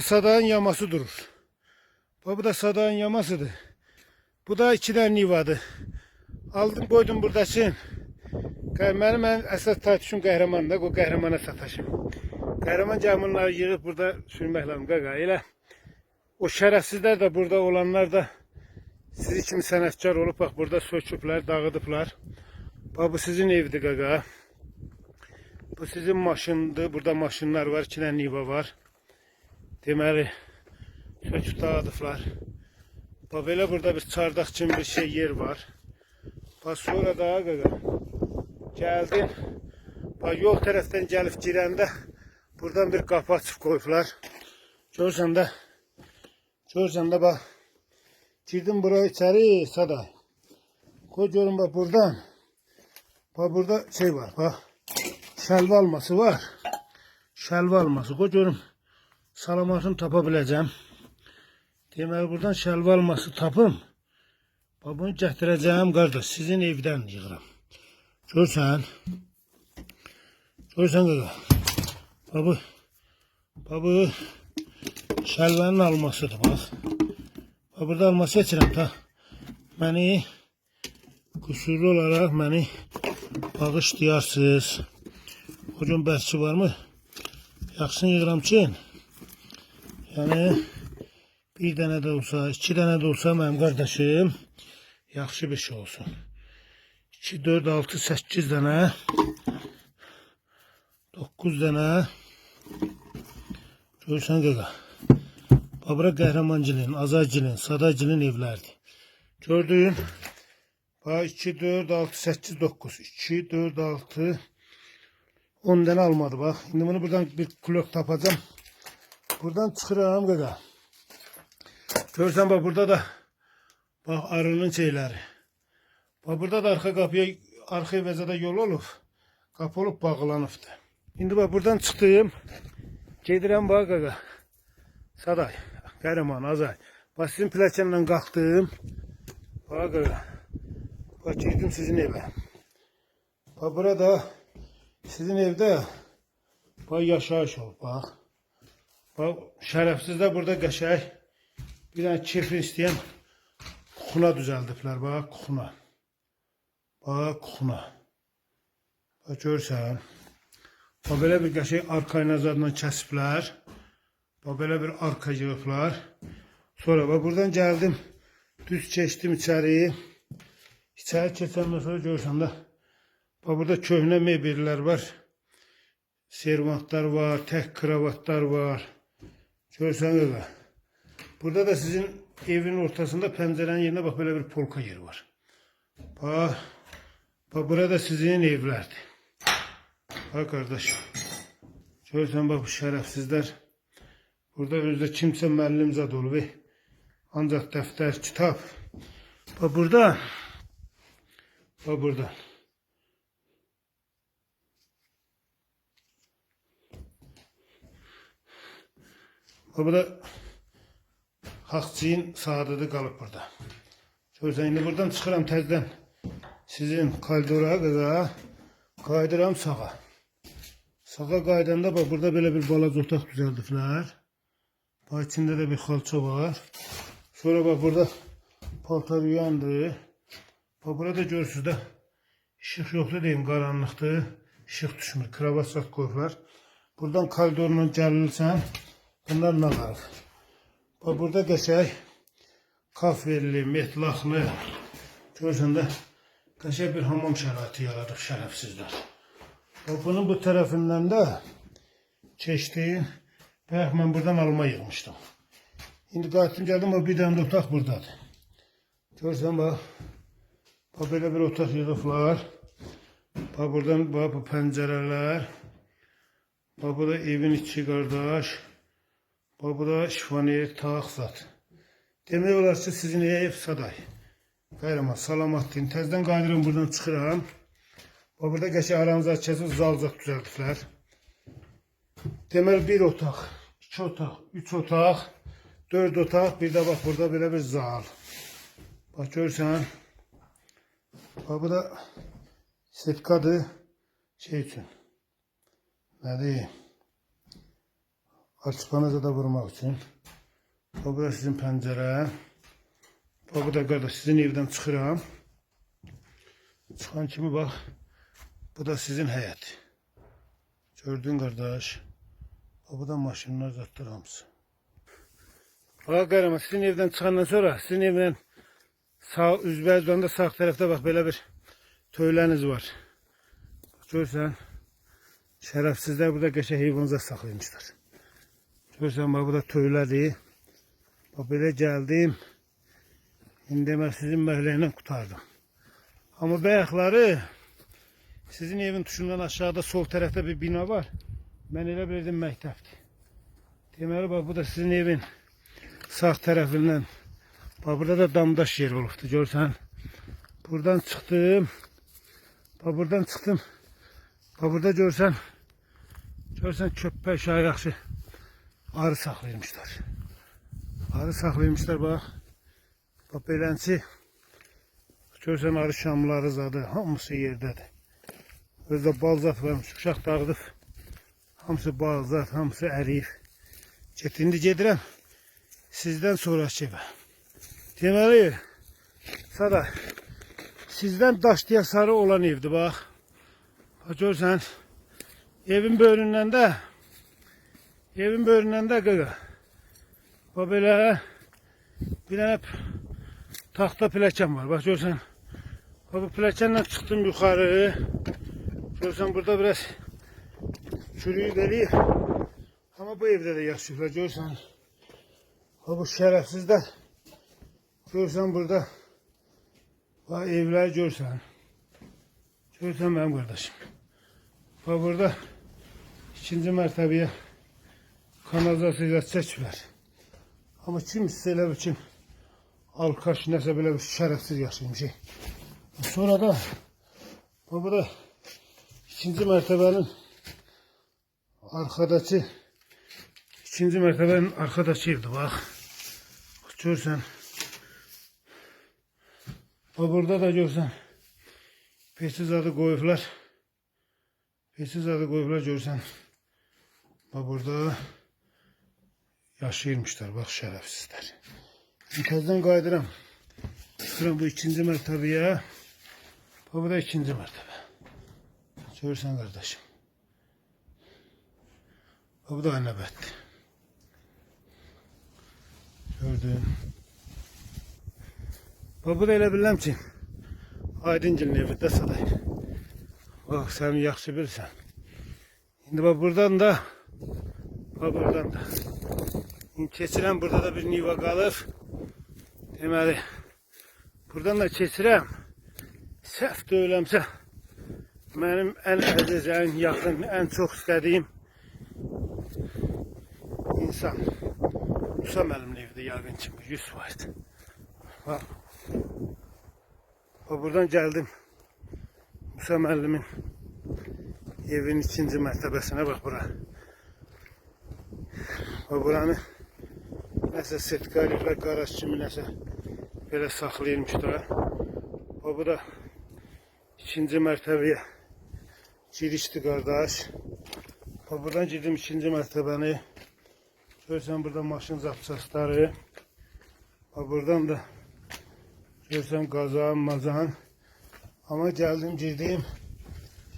Sadağın yaması durur. Bu da sadağın yamasıdır. Bu da iki tane nivadır. Aldım koydum buradasın. Benim en esas tartışım qəhrəman da, o qəhrəmana sataşım. Qəhrəman camınları yığıb burada sürmək lazım qaqa. Elə o şərəfsizlər də burada olanlar da sizi kimi sənətkar olub bax burada söküblər, dağıdıblar. Bu sizin evdir qaqa. Bu sizin maşındır. Burada maşınlar var, iki dənə niva var. Deməli söküb dağıdıblar. Bax belə burada bir çardaq kimi bir şey yer var. Bax sonra da qaqa Geldim. Bak yol taraftan gelip girəndə buradan bir qapı açıb qoyublar. Görsən də Görsən də bax girdim buraya içeri saday. Koy görün bak buradan. Bak burada şey var bak. Şəlva alması var. Şəlva alması. Koy görün salamatını tapa biləcəm. Deməli buradan şəlva alması tapım. Bunu gətirəcəm qardaş. Sizin evdən yığıram. Görsən. Görsən qaqa. Babu. Babu. Şəlvənin almasıdır bax. Bax burada alma seçirəm ta. Məni qüsurlu olaraq məni bağışlayarsınız. O gün bəlkə varmı? Yaxşını yığıram ki, yəni bir dənə də olsa, iki dənə də olsa mənim qardaşım yaxşı bir şey olsun. 2, 4, 6, 8 tane. 9 tane. Görsən qaqa. Babra Qəhrəmancılığın, Azacılığın, Sadacılığın evlərdir. Gördün. Bax 2, 4, 6, 8, 9. 2, 4, 6, 10 tane almadı bax. İndi bunu buradan bir kulok tapacağım. Buradan çıxıram qaqa. Görsən bax burada da bax arının şeyləri. Bax burada da arxa qapıya, arxa evəcədə yol olub. Qapı olub bağlanıbdı. İndi bax buradan çıxdım. Gedirəm bax qaqa. Saday, Qəhrəman, Azay. Bax sizin pilləkənlə qalxdım. Bax qaqa. Bax girdim sizin evə. Bax burada sizin evdə bax yaşayış olub bax. Bax şərəfsiz də burada qəşəng bir dənə kefir istəyən kuxuna düzəldiblər bax kuxuna. Bax kuxuna. Bax görsən. Bax belə bir qəşəng arka zadla kəsiblər. Bax belə bir arka yığıblar. Sonra bax buradan gəldim. Düz keçdim içəri. İçəri keçəndən sonra görsən də bax burada köhnə mebellər var. Servantlar var, tək kravatlar var. Görürsünüz də. Burada da sizin evin ortasında pəncərənin yerinə bax belə bir polka yeri var. Bax, bax burada sizin evlərdir. Bax qardaş. Görürsən bax bu şərəfsizlər. Burada özdə kimsə müəllimzad olub. Ancaq dəftər, kitab. Bax burada. Bax burada. Bak burada Haqçiyin saadəti qalıb burada. Görsən, indi buradan çıxıram təzdən sizin koridora qaqa, qayıdıram sağa. Sağa qaydanda bax, burada belə bir balaca otaq düzəldiblər. Bax, içində də bir xalça var. Sonra bax, burada paltar yuyandır. Bax, burada görürsünüz də işıq yoxdur deyim, qaranlıqdır. İşıq düşmür, kravat sat qoyublar. Buradan koridorla gəlirsən, bunlar nə qalır? Bak burada qəşəng kafirli, metlaqlı, görürsən də bir hamam şəraiti yaradıb şərəfsizlər. Bak bunun bu tərəfindən də. Bax mən buradan alma yığmışdım. İndi qayıtdım gəldim o bir dənə də otaq buradadır. Görürsən bax. Bax belə bir otaq yığıblar. Bax buradan bax bu pəncərələr. Bax bu da evin içi qardaş. Bax bu da şifaneyer tağ zat. Demək olar ki sizin ev saday. Qayraman salamat deyin. Təzdən qayıdıram buradan çıxıram. Bax burada qəşəng aranızda kəsib zalcaq düzəltdilər. Deməli bir otaq, iki otaq, üç otaq, dörd otaq, bir də bax burada belə bir zal. Bax görsən. Bax bu da setkadır şey üçün. Açıqlanaca da vurmaq üçün. Bu da sizin pəncərə. Bu da qardaş sizin evdən çıxıram. Çıxan kimi bax. Bu da sizin həyət. Gördün qardaş. Bu da maşınlar zatlar hamısı. Bax qarama sizin evdən çıxandan sonra sizin evdən sağ üzbəüzdən də sağ tərəfdə bax belə bir töyləniz var. Görsən şərəfsizlər burada qəşəng heyvanlar saxlaymışlar. Görsən bax bu da töylədir. Bax belə. İndi mən sizin məhəllə qutardım. Amma bayaqları sizin evin tuşundan aşağıda sol tərəfdə bir bina var. Mən elə bilirdim məktəbdir. Deməli bax bu da sizin evin sağ tərəfindən. Bax burada da damdaş yer olubdu. Görsən. Buradan çıxdım. Bax buradan çıxdım. Bax burada görsən. Görsən köppək aşağı yaxşı arı saxlayırmışlar. Arı saxlayırmışlar bax. Bax. Görsən arı şamları zadı. Hamısı yerdədir. Özdə balzat varmış. Uşaq dağıdıb. Hamısı balzat, hamısı əriyib. Get, indi gedirəm. Sizdən sonraki evə. Deməli, Sada, sizdən daşlıya sarı olan evdir bax. Bax evin böyründən də, evin böyründən də qaqa. Bax belə, bir dənə taxta pilləkən var. Bax görsən, bax bu pilləkənlə çıxdım yuxarı. Görsən burada biraz çürüyüb eləyib. Amma bu evdə də yaşayıblar, görsən. Bax bu şərəfsizlər. Görsən burada. Bax evlər görsən. Görsən mənim qardaşım. Bax burada ikinci mərtəbəyə kanalizasiya çəkiblər. Amma kim isə elə bir kim alkaş nəsə belə bir şərəfsiz yaşaymış. Sonra da bax burada ikinci mərtəbənin arkadakı ikinci mərtəbənin arkadakı evdir bax. Görsən. Bax burada da görsən. Peçiz adı qoyublar. Peçiz adı qoyublar görsən. Bax burada yaşayırmışlar bax şərəfsizlər. Təzdən qayıdıram. Çıxıram bu ikinci mərtəbəyə. Bax bu da ikinci mərtəbə. Görürsən qardaşım. Bax bu da növbətdir. Gördün. Bax bu da elə bilirəm ki, Aydıngilin evində sadayır. Bax sən yaxşı bilirsən. İndi bax buradan da bax buradan da. Keçirəm burada da bir niva qalıb. Deməli buradan da keçirəm. Səhv deyirəmsə mənim ən əziz, ən yaxın, ən çox istədiyim insan Musa müəllimin evdə yəqin ki, 100%. Bax. Bax buradan gəldim. Musa müəllimin evin ikinci mərtəbəsinə bax bura. Bax buranı nəsə setkaliklə qaraj kimi nəsə belə saxlayırmışlar. Bax bu da ikinci mərtəbəyə girişdi qardaş. Bax buradan girdim ikinci mərtəbəni. Görsən burada maşın zapçasları. Bax buradan da görsən qazan, mazan. Amma gəldim girdim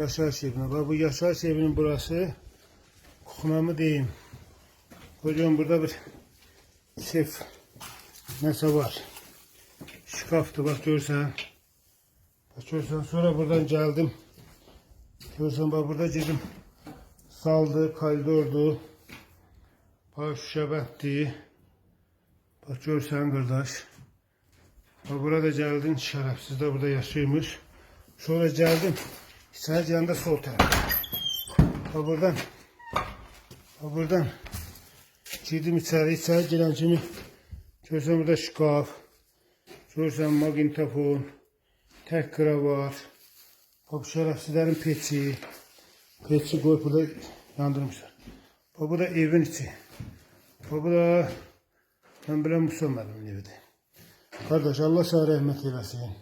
yaşayış evinə. Bax bu yaşayış evinin burası kuxnamı deyim. Görüyorum burada bir şef nəsə var. Şkafdır bax görsən. Bax görsən sonra buradan gəldim. Görsən bax burada girdim. Saldı, koridordu. Bax şəbətdir. Bax görsən qardaş. Bax burada gəldin şərəfsiz də burada yaşaymış. Sonra gəldim. İçəri yanında sol tərəf. Bax buradan. Bax buradan. Girdim içəri. İçəri girən kimi görsən burada şkaf. Görsən maqnitofon. Tək kravat. Bax şərəfsizlərin peçi. Peçi qoyub burada yandırmışlar. Bax bu da evin içi. Bax bu da mən bilən Musa müəllimin evidir. Allah sana rəhmət eləsin.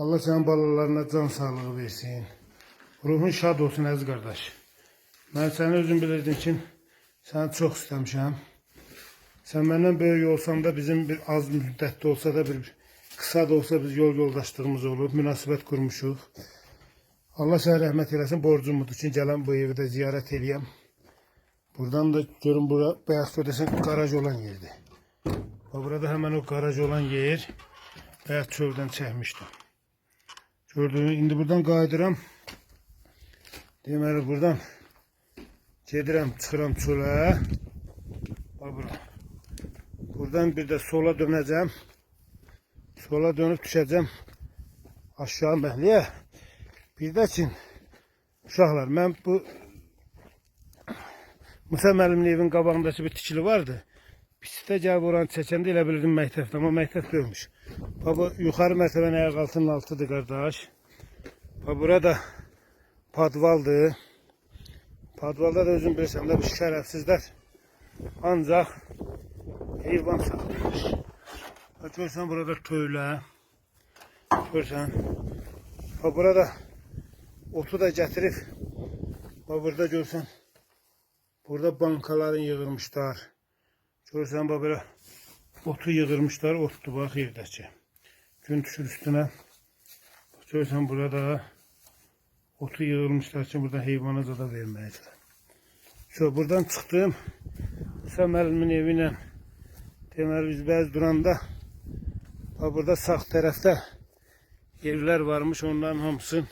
Allah sənin balalarına can sağlığı versin. Ruhun şad olsun əziz qardaş. Mən səni özüm bilirdim ki, Səni çox istəmişəm. Sən məndən böyük olsan da bizim bir az müddətli olsa da bir kısa da olsa biz yol yoldaşlığımız olub, münasibət qurmuşuq. Allah sənə rəhmət eləsin. Borcum budur ki, gələn bu evi də ziyarət eləyəm. Buradan da görün bura bəyaz ödesin garaj olan yerdir. Bax burada hemen o garaj olan yer bəyaz çöldən çəkmişdim. Gördüğünüz indi buradan qayıdıram. Deməli buradan gedirəm, çıxıram çölə. Bax bura. Buradan bir də sola dönəcəm. Sola dönüb düşəcəm aşağı məhliyə. Bir də ki, uşaqlar, mən bu Musa müəllimin evin qabağındakı bir tikili vardı. Pisdə gəlib oranı çəkəndə elə bilirdim məktəbdə, amma məktəb deyilmiş. Bax bu yuxarı mərtəbənin ayaq altının altıdır qardaş. Bax burada padvaldır. Padvalda da özün bilirsən də bu şərəfsizlər ancaq heyvan saxlayırmış. Bax görsən burada töylə. Görsən. Bax burada otu da gətirib. Bax burada görsən. Burada bankaların yığılmışlar. Görsən bax belə otu yığılmışlar. Otdur bax yerdəki. Gün düşür üstünə. Görsən burada otu yığılmışlar ki burada heyvana da verməyəcəklər. Şu buradan çıxdım. Musa müəllimin evinə deməli biz bəzi duranda burada sağ tərəfdə evlər varmış. Onların hamısını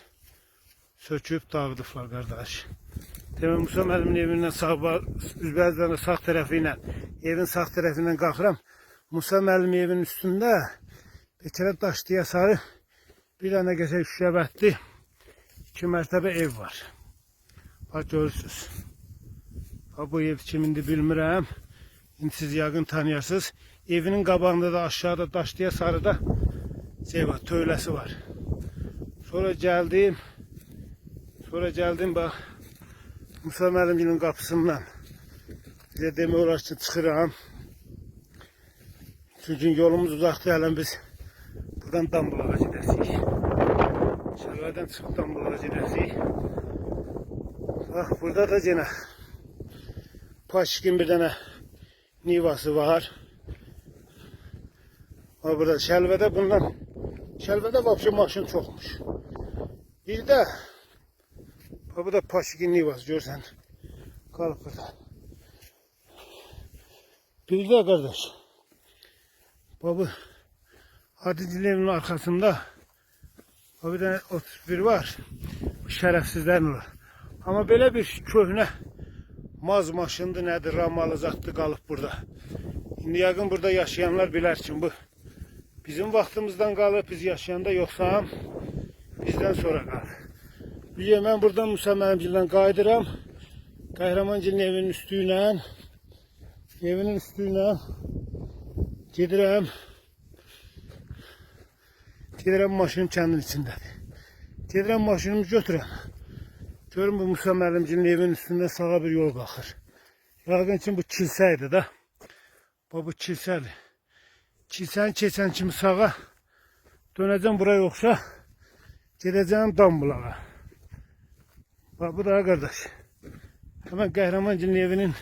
söküb dağıdıblar qardaş. Demək Musa müəllimin evindən sağ də sağ tərəfi ilə evin sağ tərəfindən qalxıram. Musa müəllim evinin üstündə bir kere daşlıya sarı bir dənə qəşəng şüşəbətli iki mərtəbə ev var. Bax görürsünüz. Bax bu ev kimindir bilmirəm. İndi siz yəqin tanıyasınız. Evinin qabağında da aşağıda daşlıya sarıda şey var, töyləsi var. Sonra gəldim. Sonra gəldim bax Musa müəlliminin qapısından. Bizə demək olar ki, çıxıram. Çünki yolumuz uzaqdır, hələn biz buradan Dambulağa gedəsik. Şəlvədən çıxıb Dambulağa gedəsik. Bax, burada da yenə Paşikin bir dənə nivası var. Bax, burada Şəlvədə bundan Şəlvədə vapşı maşın çoxmuş. Bir bax, bu da Paşikin nivası, görsən. Qalıb burada. Bir də qardaş. Baba Hadice'nin evinin arkasında o bir tane 31 var. Bu şerefsizlerin var. Ama böyle bir köhne maz maşındı nedir ramalı zatdı kalıp burada. Şimdi yakın burada yaşayanlar bilir ki bu bizim vaktimizden kalıp biz yaşayanda yoksa bizden sonra kalır. Biliyorum ben buradan Musa Məmcildən qayıdıram. Qəhrəmancilin evinin üstüyle evinin üstüyle Gedirəm. Gedirəm maşınım kəndin içindədir. Gedirəm maşınımı götürəm. Görün bu Musa müəllimcinin evinin üstündə sağa bir yol qalxır. Yəqin ki bu kilsə idi da. Bax bu kilsədir. Kilsəni keçən kimi sağa dönəcəm buraya yoxsa gedəcəm Dambulağa. Bax bu da qardaş. Hemen Qəhrəmancilin evinin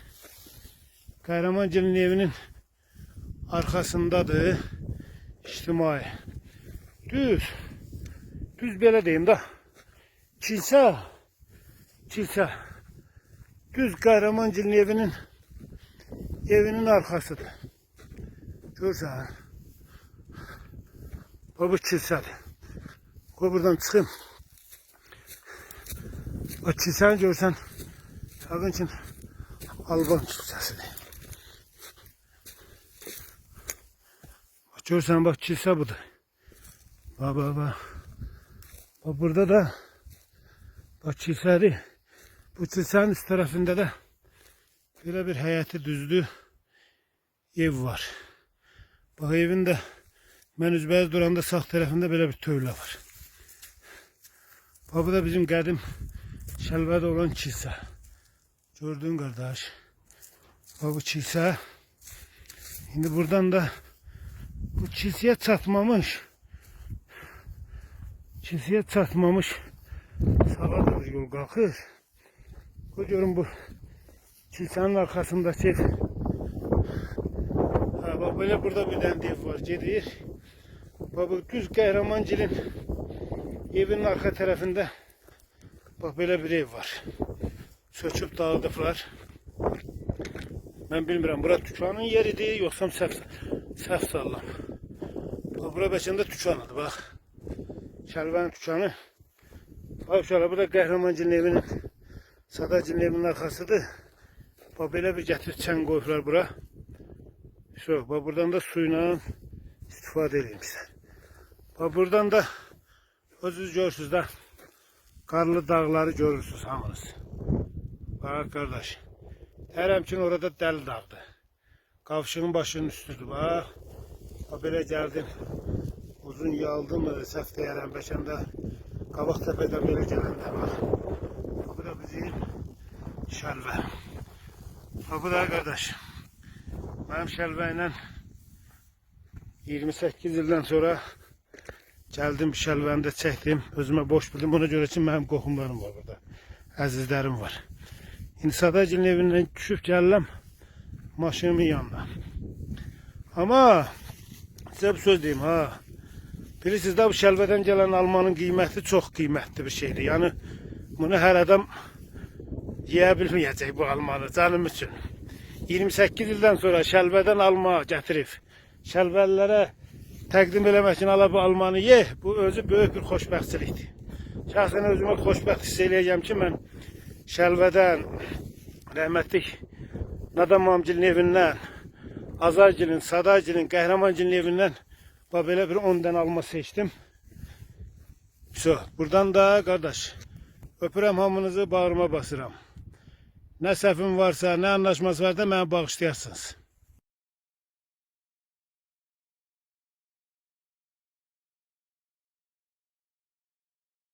Qəhrəmancilin evinin arkasındadır ictimai. Düz. Düz belə deyim da. Kilsə. Kilsə. Düz Qəhrəmancilin evinin evinin arkasıdır. Görsən. Bu bu kilsədir. Qoy buradan çıxım. O kilsəni görsən. Yəqin ki Alban kilsəsidir. Görsən bak kilsə budur. Bak bak bak. Bak burada da bak kilsədir. Bu kilsənin üst tərəfində də belə bir həyəti düzdü ev var. Bak evin də mən üzbəyiz duranda sağ tərəfində belə bir tövlə var. Bak bu da bizim qədim şəlbədə olan kilsə. Gördüğün qardaş. Bak bu kilsə. Şimdi buradan da bu çizgiye çatmamış. Çizgiye çatmamış. Sağa doğru yol kalkır. Görün bu kilsenin arkasındaki ev. Ha, bak böyle burada bir tane ev var. Gedir. Bak bu düz Qəhrəmancilin evinin arka tarafında bak böyle bir ev var. Söküp dağıldılar. Ben bilmirəm, bura tükanın yeridir, yoxsa səhv, səhv sallam. Bura bəçəndə tükanıdır, bax. Tükanı. Bax, uşaqlar, bu da Qəhrəmancilin evinin, Sadacilin evinin arxasıdır. Bax, belə bir gətirib çən qoyublar bura. Şu, bax, buradan da suyla istifadə edilmişlər. Bax, buradan da özünüz görürsünüz də, qarlı dağları görürsünüz hamınız. Bax, qardaş. Hərəmkin orada dəli dağdır. Qavşığın başının üstüdür. Bax, belə gəldim. Uzun yaldım, səhv deyərəm, bəşəndə qabaq təpədən belə gələndə, bax. Bax, bu da bizim şəlvə. Bu da qardaş. Mənim şəlvə ilə 28 ildən sonra gəldim şəlvəni də çəkdim. Özümə boş bildim. Ona görə ki, mənim qohumlarım var burada. Əzizlərim var. İndi Sadacilin evindən düşüb gəlirəm maşınımın yanına. Amma sizə bir söz deyim ha. Bilirsiniz də bu şəlvədən gələn almanın qiyməti çox qiymətli bir şeydir. Yəni bunu hər adam yeyə bu almanı canım üçün. 28 ildən sonra şəlvədən alma gətirib şəlvəlilərə təqdim eləmək üçün ala bu almanı ye, bu özü böyük bir xoşbəxtçilikdir. Şəxsən özümü xoşbəxt hiss eləyəcəm ki, mən Şəlvədən rəhmətlik Nadam amcilin evindən, Azargilin, Sadagilin, Qəhrəmancilin evindən bax belə bir 10 dənə alma seçdim. So, buradan da qardaş öpürəm hamınızı bağrıma basıram. Nə səhvim varsa, nə anlaşması varsa mənə bağışlayasınız.